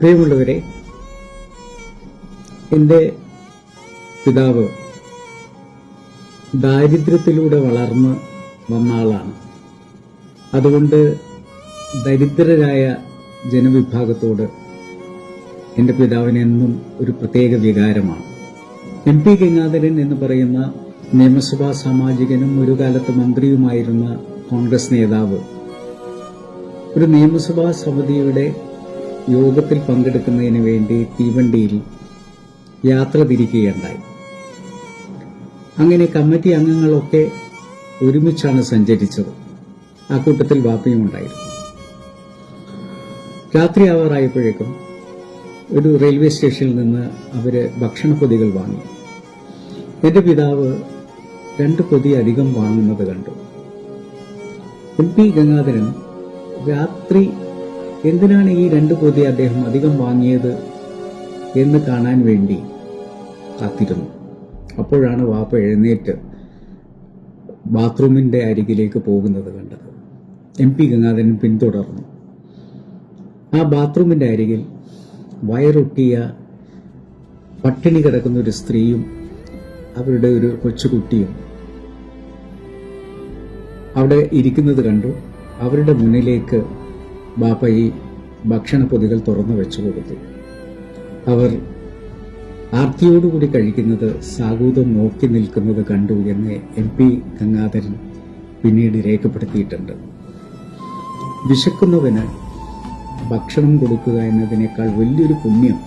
പ്രിയമുള്ളവരെ എന്റെ പിതാവ് ദാരിദ്ര്യത്തിലൂടെ വളർന്ന് വന്ന ആളാണ്. അതുകൊണ്ട് ദരിദ്രരായ ജനവിഭാഗത്തോട് എന്റെ പിതാവിന് എന്നും ഒരു പ്രത്യേക വികാരമാണ്. എം പി ഗംഗാധരൻ എന്ന് പറയുന്ന നിയമസഭാ സാമാജികനും ഒരു കാലത്ത് മന്ത്രിയുമായിരുന്ന കോൺഗ്രസ് നേതാവ് ഒരു നിയമസഭാ സമിതിയുടെ യോഗത്തിൽ പങ്കെടുക്കുന്നതിന് വേണ്ടി തീവണ്ടിയിൽ യാത്ര തിരിക്കുകയുണ്ടായി. അങ്ങനെ കമ്മിറ്റി അംഗങ്ങളൊക്കെ ഒരുമിച്ചാണ് സഞ്ചരിച്ചത്. ആ കൂട്ടത്തിൽ വാപ്പയും ഉണ്ടായിരുന്നു. രാത്രി ആവാറായപ്പോഴേക്കും ഒരു റെയിൽവേ സ്റ്റേഷനിൽ നിന്ന് അവർ ഭക്ഷണപ്പൊതികൾ വാങ്ങി. എന്റെ പിതാവ് രണ്ട് പൊതി അധികം വാങ്ങുന്നത് കണ്ടു. എം പി ഗംഗാധരൻ രാത്രി എന്തിനാണ് ഈ രണ്ട് പൊതി അദ്ദേഹം അധികം വാങ്ങിയത് എന്ന് കാണാൻ വേണ്ടി കാത്തിരുന്നു. അപ്പോഴാണ് വാപ്പ എഴുന്നേറ്റ് ബാത്റൂമിന്റെ അരികിലേക്ക് പോകുന്നത് കണ്ടത്. എം പി ഗംഗാധരൻ പിന്തുടർന്നു. ആ ബാത്റൂമിന്റെ അരികിൽ വയറൊട്ടിയ പട്ടിണി കിടക്കുന്ന ഒരു സ്ത്രീയും അവരുടെ ഒരു കൊച്ചുകുട്ടിയും അവിടെ ഇരിക്കുന്നത് കണ്ടു. അവരുടെ മുന്നിലേക്ക് ബാപ്പ ഈ ഭക്ഷണ പൊതികൾ തുറന്നു വെച്ചു കൊടുത്തു. അവർ ആർത്തിയോടുകൂടി കഴിക്കുന്നത് സാഗൂതം നോക്കി നിൽക്കുന്നത് കണ്ടു എന്ന് എം പി ഗംഗാധരൻ പിന്നീട് രേഖപ്പെടുത്തിയിട്ടുണ്ട്. വിശക്കുന്നവന് ഭക്ഷണം കൊടുക്കുക എന്നതിനേക്കാൾ വലിയൊരു പുണ്യം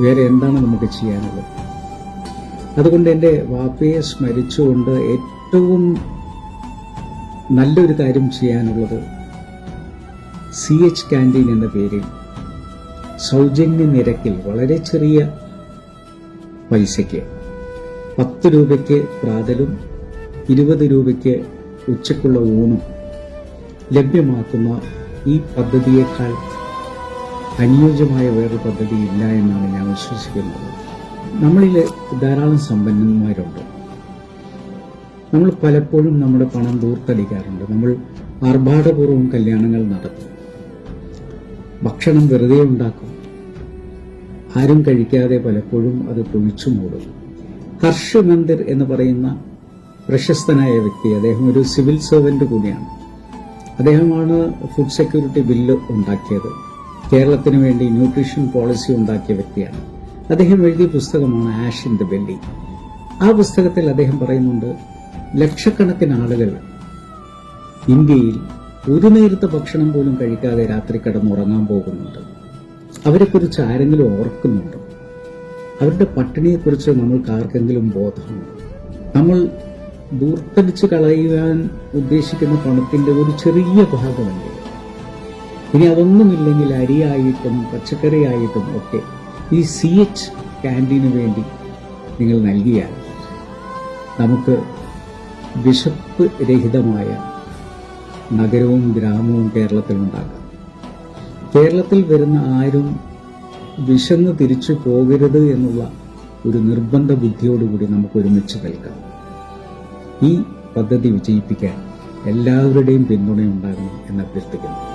വേറെ എന്താണ് നമുക്ക് ചെയ്യാനുള്ളത്? അതുകൊണ്ട് എന്റെ വാപ്പയെ സ്മരിച്ചുകൊണ്ട് ഏറ്റവും നല്ലൊരു കാര്യം ചെയ്യാനുള്ളത് സി എച്ച് ക്യാന്റീൻ എന്ന പേരിൽ സൗജന്യ നിരക്കിൽ വളരെ ചെറിയ പൈസയ്ക്ക് പത്ത് രൂപയ്ക്ക് പ്രാതലും ഇരുപത് രൂപയ്ക്ക് ഉച്ചക്കുള്ള ഊണും ലഭ്യമാക്കുന്ന ഈ പദ്ധതിയേക്കാൾ അനുയോജ്യമായ വേറൊരു പദ്ധതി ഇല്ല എന്നാണ് ഞാൻ വിശ്വസിക്കുന്നത്. നമ്മളിൽ ധാരാളം സമ്പന്നന്മാരുണ്ട്. നമ്മൾ പലപ്പോഴും നമ്മുടെ പണം ദൂർത്തടിക്കാറുണ്ട്. നമ്മൾ ആർഭാടപൂർവം കല്യാണങ്ങൾ നടത്തും. ഭക്ഷണം വെറുതെ ഉണ്ടാക്കും. ആരും കഴിക്കാതെ പലപ്പോഴും അത് പൊഴിച്ചു മൂടും. ഹർഷ് മന്ദിർ എന്ന് പറയുന്ന പ്രശസ്തനായ വ്യക്തി അദ്ദേഹം ഒരു സിവിൽ സർവന്റ് കൂടിയാണ്. അദ്ദേഹമാണ് ഫുഡ് സെക്യൂരിറ്റി ബില്ല് ഉണ്ടാക്കിയത്. കേരളത്തിന് വേണ്ടി ന്യൂട്രീഷൻ പോളിസി ഉണ്ടാക്കിയ വ്യക്തിയാണ്. അദ്ദേഹം എഴുതിയ പുസ്തകമാണ് ആഷ് ഇൻ ദ ബെല്ലി. ആ പുസ്തകത്തിൽ അദ്ദേഹം പറയുന്നുണ്ട് ലക്ഷക്കണക്കിന് ആളുകൾ ഇന്ത്യയിൽ ഒരു നേരത്തെ ഭക്ഷണം പോലും കഴിക്കാതെ രാത്രി കിടന്നുറങ്ങാൻ പോകുന്നുണ്ട്. അവരെക്കുറിച്ച് ആരെങ്കിലും ഓർക്കുന്നുണ്ടോ? അവരുടെ പട്ടിണിയെക്കുറിച്ച് നമ്മൾക്ക് ആർക്കെങ്കിലും ബോധമുണ്ട്? നമ്മൾ ദൂർത്തടിച്ച് കളയുവാൻ ഉദ്ദേശിക്കുന്ന പണത്തിന്റെ ഒരു ചെറിയ ഭാഗമല്ലേ? ഇനി അതൊന്നുമില്ലെങ്കിൽ അരിയായിട്ടും പച്ചക്കറിയായിട്ടും ഒക്കെ ഈ സി എച്ച് ക്യാന്റീന് വേണ്ടി നിങ്ങൾ നൽകിയാൽ നമുക്ക് വിശപ്പ് രഹിതമായ നഗരവും ഗ്രാമവും കേരളത്തിൽ ഉണ്ടാക്കാം കേരളത്തിൽ വരുന്ന ആരും വിശന്ന് തിരിച്ചു പോകരുത് എന്നുള്ള ഒരു നിർബന്ധ ബുദ്ധിയോടുകൂടി നമുക്ക് ഒരുമിച്ച് നിൽക്കാം. ഈ പദ്ധതി വിജയിപ്പിക്കാൻ എല്ലാവരുടെയും പിന്തുണയുണ്ടാകണം എന്ന് അഭ്യർത്ഥിക്കുന്നു.